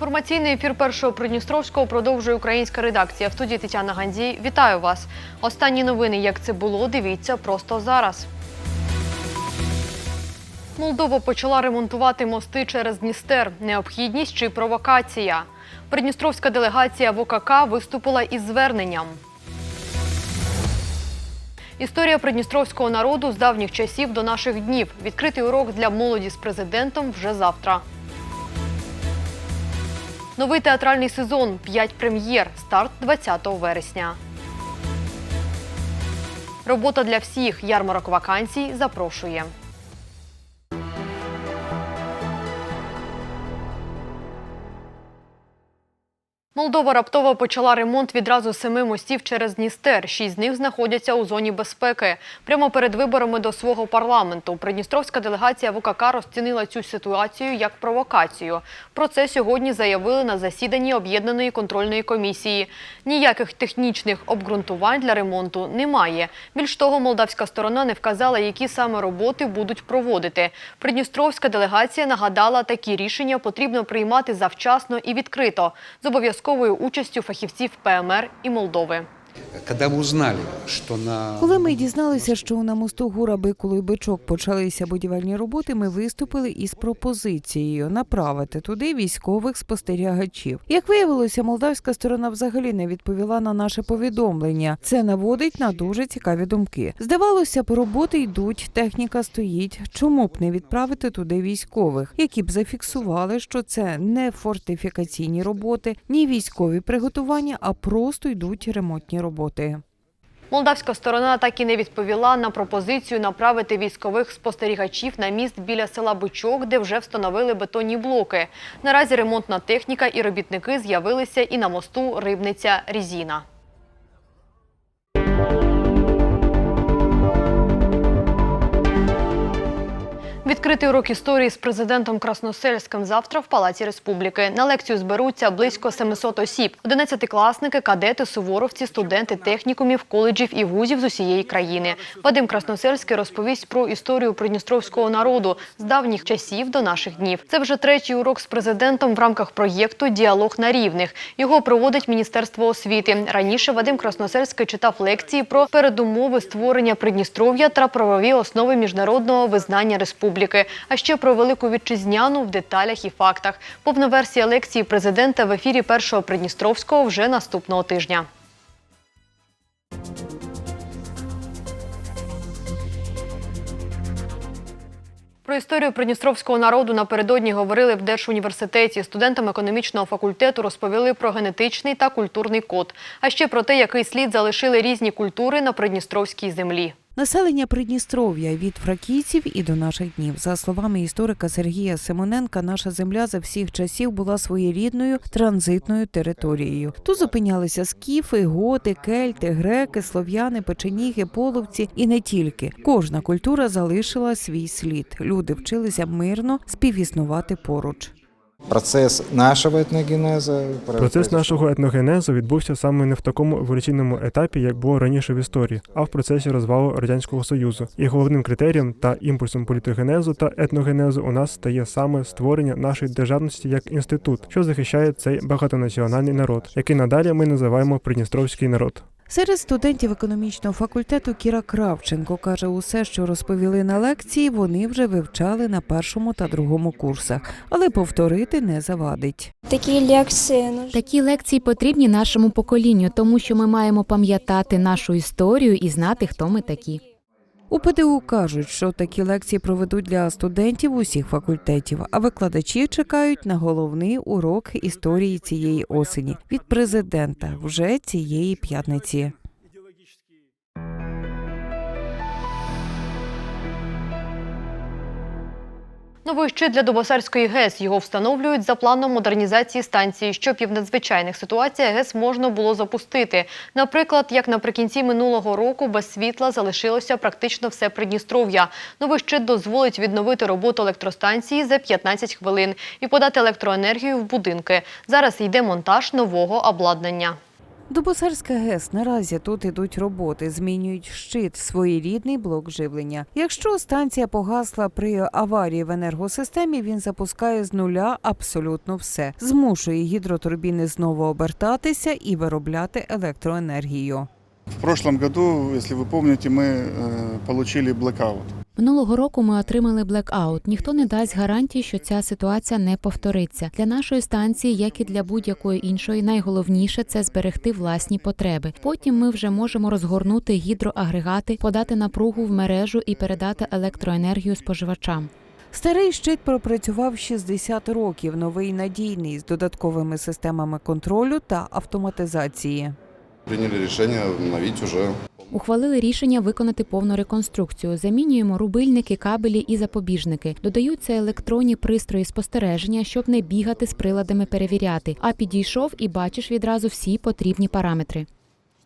Інформаційний ефір першого Придністровського продовжує українська редакція. В студії Тетяна Гандзій. Вітаю вас. Останні новини, як це було, дивіться просто зараз. Молдова почала ремонтувати мости через Дністер. Необхідність чи провокація. Придністровська делегація в ОКК виступила із зверненням. Історія придністровського народу з давніх часів до наших днів. Відкритий урок для молоді з президентом вже завтра. Новий театральний сезон. П'ять прем'єр. Старт 20 вересня. Робота для всіх. Ярмарок вакансій запрошує. Молдова раптово почала ремонт відразу семи мостів через Дністер. Шість з них знаходяться у зоні безпеки. Прямо перед виборами до свого парламенту Придністровська делегація в УКК розцінила цю ситуацію як провокацію. Про це сьогодні заявили на засіданні об'єднаної контрольної комісії. Ніяких технічних обґрунтувань для ремонту немає. Більш того, молдавська сторона не вказала, які саме роботи будуть проводити. Придністровська делегація нагадала, такі рішення потрібно приймати завчасно і відкрито з обов'язковою участю фахівців ПМР і Молдови. Коли ми дізналися, що на мосту Гура Бикулу Бичок почалися будівельні роботи, ми виступили із пропозицією направити туди військових спостерігачів. Як виявилося, молдавська сторона взагалі не відповіла на наше повідомлення. Це наводить на дуже цікаві думки. Здавалося роботи йдуть, техніка стоїть. Чому б не відправити туди військових, які б зафіксували, що це не фортифікаційні роботи, ні військові приготування, а просто йдуть ремонтні роботи. Молдавська сторона так і не відповіла на пропозицію направити військових спостерігачів на міст біля села Бичок, де вже встановили бетонні блоки. Наразі ремонтна техніка і робітники з'явилися і на мосту Рибниця Різіна. Відкритий урок історії з президентом Красносельським завтра в Палаці Республіки. На лекцію зберуться близько 700 осіб. Одинадцятикласники, кадети, суворовці, студенти технікумів, коледжів і вузів з усієї країни. Вадим Красносельський розповість про історію придністровського народу з давніх часів до наших днів. Це вже третій урок з президентом в рамках проєкту Діалог на рівних. Його проводить Міністерство освіти. Раніше Вадим Красносельський читав лекції про передумови створення Придністров'я та правові основи міжнародного визнання республіки. А ще про велику вітчизняну в деталях і фактах. Повна версія лекції президента в ефірі першого Придністровського вже наступного тижня. Про історію придністровського народу напередодні говорили в Держуніверситеті. Студентам економічного факультету розповіли про генетичний та культурний код, а ще про те, який слід залишили різні культури на придністровській землі. Населення Придністров'я від фракійців і до наших днів. За словами історика Сергія Симоненка, наша земля за всіх часів була своєрідною транзитною територією. Тут зупинялися скіфи, готи, кельти, греки, слов'яни, печеніги, половці і не тільки. Кожна культура залишила свій слід. Люди вчилися мирно співіснувати поруч. Процес нашого етногенезу Процес нашого етногенезу відбувся саме не в такому еволюційному етапі, як було раніше в історії, а в процесі розвалу радянського союзу. І головним критерієм та імпульсом політогенезу та етногенезу у нас стає саме створення нашої державності як інститут, що захищає цей багатонаціональний народ, який надалі ми називаємо Придністровський народ. Серед студентів економічного факультету Кіра Кравченко каже, усе, що розповіли на лекції, вони вже вивчали на першому та другому курсах, але повторити не завадить. Такі лекції нужны. Такі лекції потрібні нашому поколінню, тому що ми маємо пам'ятати нашу історію і знати, хто ми такі. У ПДУ кажуть, що такі лекції проведуть для студентів усіх факультетів, а викладачі чекають на головний урок історії цієї осені від президента вже цієї п'ятниці. Новий щит для Дубосарської ГЕС. Його встановлюють за планом модернізації станції, щоб і в надзвичайних ситуаціях ГЕС можна було запустити. Наприклад, як наприкінці минулого року без світла залишилося практично все Придністров'я. Новий щит дозволить відновити роботу електростанції за 15 хвилин і подати електроенергію в будинки. Зараз йде монтаж нового обладнання. Дубосарська ГЕС наразі тут ідуть роботи, змінюють щит, своєрідний блок живлення. Якщо станція погасла при аварії в енергосистемі, він запускає з нуля абсолютно все, змушує гідротурбіни знову обертатися і виробляти електроенергію. В прошлом году, если вы помните, мы э, получили блэкаут. Минулого року ми отримали блекаут. Ніхто не дасть гарантії, що ця ситуація не повториться. Для нашої станції, як і для будь-якої іншої, найголовніше це зберегти власні потреби. Потім ми вже можемо розгорнути гідроагрегати, подати напругу в мережу і передати електроенергію споживачам. Старий щит пропрацював 60 років, новий надійний з додатковими системами контролю та автоматизації. Приняли решение обновить уже Ухвалили рішення виконати повну реконструкцію. Замінюємо рубильники, кабелі і запобіжники. Додаються електронні пристрої спостереження, щоб не бігати з приладами перевіряти. А підійшов і бачиш відразу всі потрібні параметри.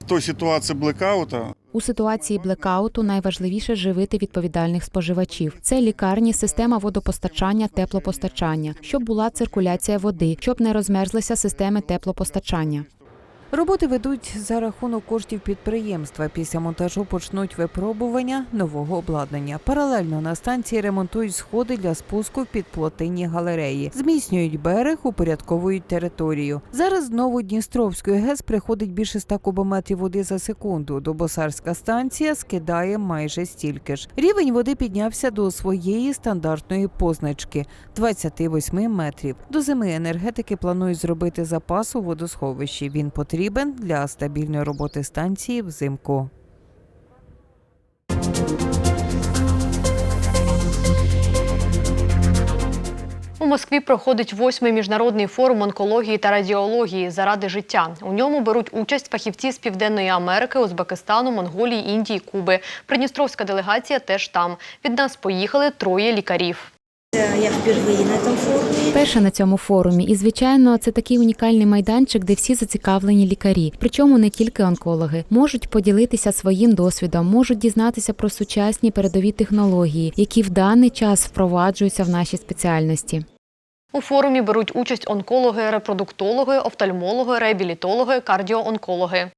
В той ситуации блэкаута У ситуації блекауту найважливіше живити відповідальних споживачів. Це лікарні, система водопостачання, теплопостачання, щоб була циркуляція води, щоб не розмерзлися системи теплопостачання. Роботи ведуть за рахунок коштів підприємства. Після монтажу почнуть випробування нового обладнання. Паралельно на станції ремонтують сходи для спуску в підплотинні галереї, зміцнюють берег, упорядковують територію. Зараз з Новодністровської ГЕС приходить більше 100 кубометрів води за секунду. Добосарська станція скидає майже стільки ж. Рівень води піднявся до своєї стандартної позначки 28 метрів. До зими енергетики планують зробити запас у водосховищі. Він потрібен для стабільної роботи станції взимку. У Москві проходить восьмий міжнародний форум онкології та радіології заради життя. У ньому беруть участь фахівці з Південної Америки, Узбекистану, Монголії, Індії, Куби. Придністровська делегація теж там. Від нас поїхали троє лікарів. Я впервые на этом форуме. Перша на цьому форумі, і звичайно, це такий унікальний майданчик, де всі зацікавлені лікарі. Причому не тільки онкологи можуть поділитися своїм досвідом, можуть дізнатися про сучасні передові технології, які в даний час впроваджуються в нашій спеціальності. У форумі беруть участь онкологи, репродуктологи, офтальмологи, реабілітологи, кардіоонкологи.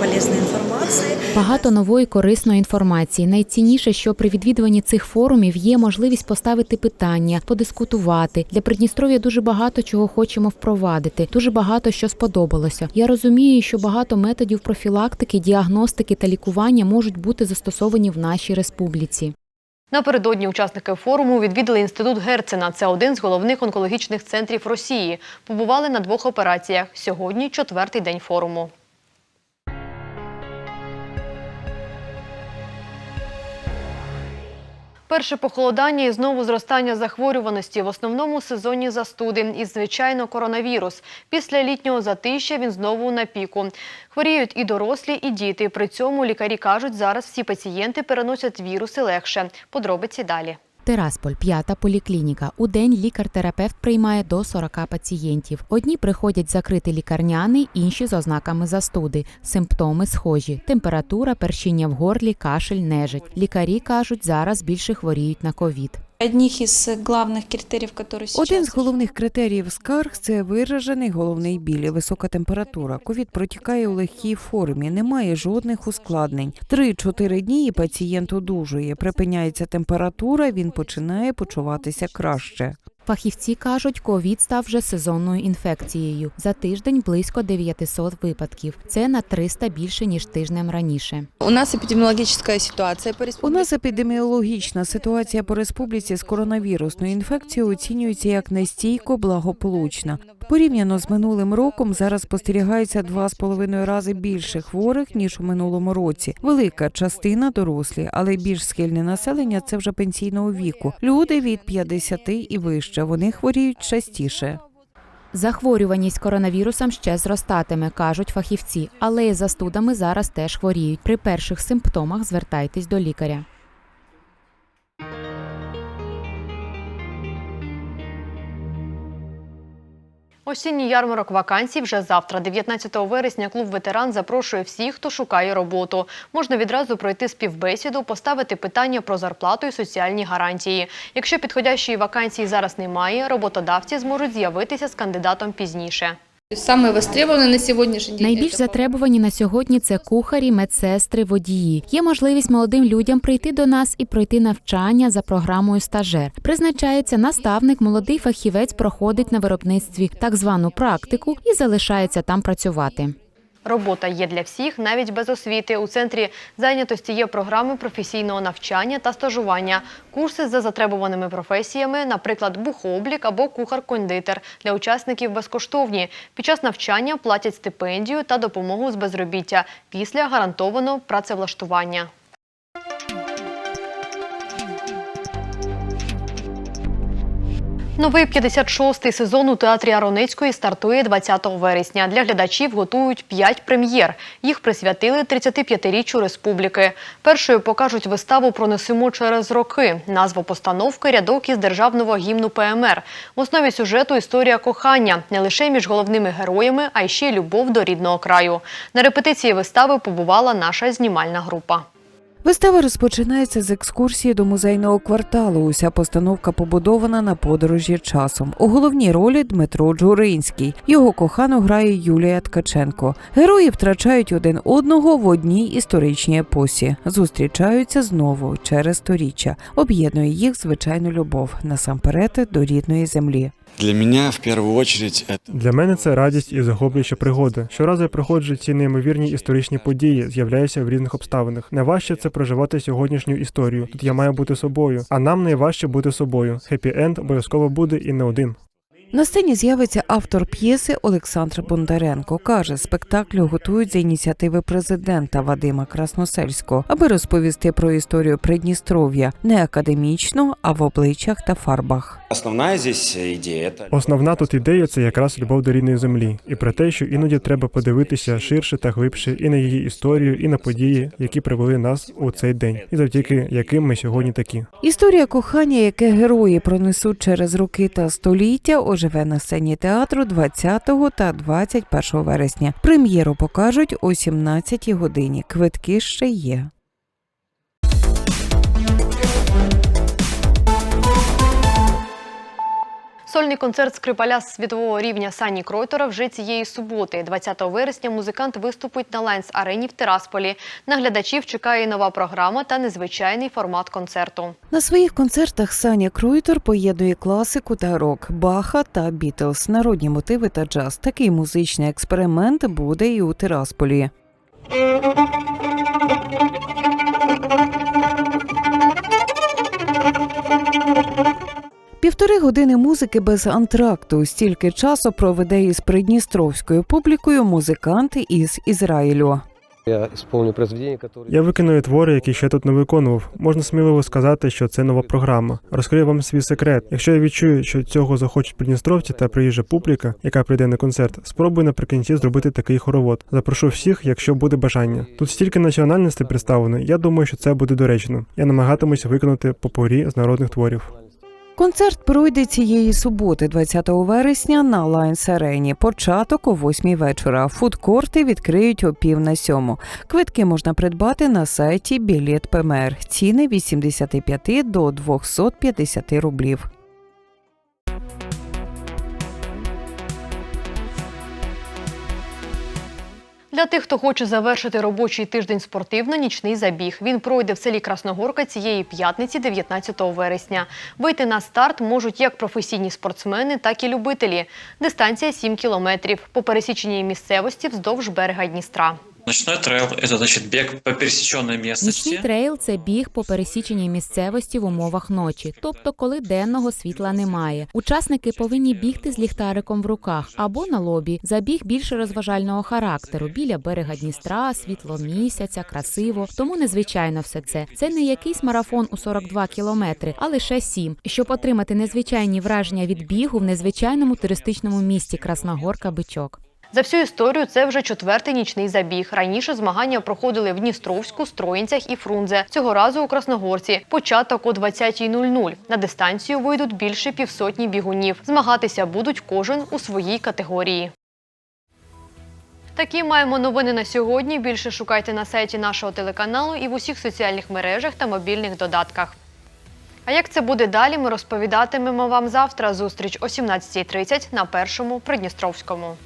Полезной информации. Багато нової корисної інформації. Найцінніше, що при відвідуванні цих форумів є можливість поставити питання, подискутувати. Для Придністров'я дуже багато чого хочемо впровадити. Дуже багато що сподобалося. Я розумію, що багато методів профілактики, діагностики та лікування можуть бути застосовані в нашій республіці. Напередодні учасники форуму відвідали інститут Герцена. Це один з головних онкологічних центрів Росії. Побували на двох операціях. Сьогодні четвертий день форуму. Перше похолодання і знову зростання захворюваності в основному сезонні застуди і, звичайно, коронавірус. Після літнього затища він знову на піку. Хворіють і дорослі, і діти. При цьому лікарі кажуть, зараз всі пацієнти переносять віруси легше. Подробиці далі. Терасполь, п'ята поліклініка. У день лікар-терапевт приймає до 40 пацієнтів. Одні приходять закрити лікарняний, інші з ознаками застуди. Симптоми схожі: температура, першіння в горлі, кашель, нежить. Лікарі кажуть, зараз більше хворіють на ковід. Один з головних критеріїв скарг це виражений головний біль, і висока температура. Ковід протікає у легкій формі, немає жодних ускладнень. Три-чотири дні і пацієнт одужує. Припиняється температура, він починає почуватися краще. Фахівці кажуть, ковід став вже сезонною інфекцією. За тиждень близько 900 випадків. Це на 300 більше ніж тижнем раніше. У нас эпидемиологическая ситуация по У нас епідеміологічна ситуація по республіці з коронавірусною інфекцією оцінюється як нестійко благополучна. Порівняно з минулим роком зараз спостерігається два з половиною рази більше хворих ніж у минулому році. Велика частина дорослі, але більш схильне населення це вже пенсійного віку. Люди від 50 і вище. Вони хворіють частіше. Захворюваність коронавірусом ще зростатиме, кажуть фахівці, але й застудами зараз теж хворіють. При перших симптомах звертайтесь до лікаря. Осінній ярмарок вакансій вже завтра, 19 вересня, клуб ветеран запрошує всіх, хто шукає роботу. Можна відразу пройти співбесіду, поставити питання про зарплату і соціальні гарантії. Якщо підходящої вакансії зараз немає, роботодавці зможуть з'явитися з кандидатом пізніше. Самые востребованные на сегодняшний день. Найбільш это затребувані на сьогодні це кухарі, медсестри, водії. Є можливість молодим людям прийти до нас і пройти навчання за програмою стажер. Призначається наставник, молодий фахівець проходить на виробництві так звану практику і залишається там працювати. Робота є для всіх, навіть без освіти. У центрі зайнятості є програми професійного навчання та стажування, курси за затребуваними професіями, наприклад, бухоблік або кухар-кондитер. Для учасників безкоштовні. Під час навчання платять стипендію та допомогу з безробіття. Після гарантовано працевлаштування. Новий 56-й сезон у театрі Ароницької стартує 20 вересня. Для глядачів готують 5 прем'єр. Їх присвятили 35-річчю республіки. Першою покажуть виставу «Пронесемо через роки». Назва постановки – рядок із державного гімну ПМР. В основі сюжету – історія кохання. Не лише між головними героями, а й ще й любов до рідного краю. На репетиції вистави побувала наша знімальна група. Вистава розпочинається з екскурсії до музейного кварталу. Уся постановка побудована на подорожі часом. У головній ролі Дмитро Джуринський. Його кохану грає Юлія Ткаченко. Герої втрачають один одного в одній історичній епосі. Зустрічаються знову через сторіччя. Об'єднує їх звичайну любов насамперед до рідної землі. Для мене в первую очередь Для мене це радість і захоплююча пригода. Щоразу я приходжу ці неймовірні історичні події, з'являюся в різних обставинах. Найважче це проживати сьогоднішню історію. Тут я маю бути собою, а нам найважче бути собою. Хеппі енд обов'язково буде і не один. На сцені з'явиться автор п'єси Олександр Бондаренко. Каже, спектаклю готують за ініціативи президента Вадима Красносельського, аби розповісти про історію Придністров'я не академічно, а в обличчях та фарбах. основная здесь. Это Основна тут ідея це якраз любов до рідної землі, і про те, що іноді треба подивитися ширше та глибше і на її історію, і на події, які привели нас у цей день, і завдяки яким ми сьогодні такі. Історія кохання, яке герої пронесуть через роки та століття, оживе на сцені театру 20 та 21 вересня. Прем'єру покажуть о 17 годині. Квитки ще є. Сольний концерт скрипаля світового рівня Сані Кройтера вже цієї суботи. 20 вересня музикант виступить на Лайнс Арені в Тирасполі. На глядачів чекає нова програма та незвичайний формат концерту. На своїх концертах Саня Круйтер поєднує класику та рок, Баха та Бітлз, народні мотиви та джаз. Такий музичний експеримент буде і у Тирасполі. Півтори години музики без антракту. Стільки часу проведе із придністровською публікою музикант із Ізраїлю. Я. Я виконую твори, які ще тут не виконував. Можна сміливо сказати, що це нова програма. Розкрию вам свій секрет. Якщо я відчую, що цього захочуть придністровці та приїжджа публіка, яка прийде на концерт, спробую наприкінці зробити такий хоровод. Запрошу всіх, якщо буде бажання. Тут стільки національностей представлено. Я думаю, що це буде доречно. Я намагатимуся виконати попорі з народних творів. Концерт пройде цієї суботи, 20 вересня, на Лайнс Арені. Початок о 8 вечора. Фудкорти відкриють о пів на сьому. Квитки можна придбати на сайті Білет ПМР. Ціни 85 до 250 рублів. Для тих, хто хоче завершити робочий тиждень спортивно, нічний забіг. Він пройде в селі Красногорка цієї п'ятниці, 19 вересня. Вийти на старт можуть як професійні спортсмени, так і любителі. Дистанція 7 кілометрів. По пересіченій місцевості вздовж берега Дністра. Ночной трейл – это значит бег по пересеченной местности. Нічний трейл це біг по пересіченій місцевості в умовах ночі, тобто коли денного світла немає. Учасники повинні бігти з ліхтариком в руках або на лобі. Забіг більше розважального характеру біля берега Дністра, світло місяця, красиво. Тому незвичайно все це. Це не якийсь марафон у 42 кілометри, а лише 7. Щоб отримати незвичайні враження від бігу в незвичайному туристичному місті Красногорка Бичок. За всю історію це вже четвертий нічний забіг. Раніше змагання проходили в Дністровську, Строїнцях і Фрунзе. Цього разу у Красногорці. Початок о 20.00. На дистанцію вийдуть більше півсотні бігунів. Змагатися будуть кожен у своїй категорії. Такі маємо новини на сьогодні. Більше шукайте на сайті нашого телеканалу і в усіх соціальних мережах та мобільних додатках. А як це буде далі, ми розповідатимемо вам завтра. Зустріч о 17.30 на першому Придністровському.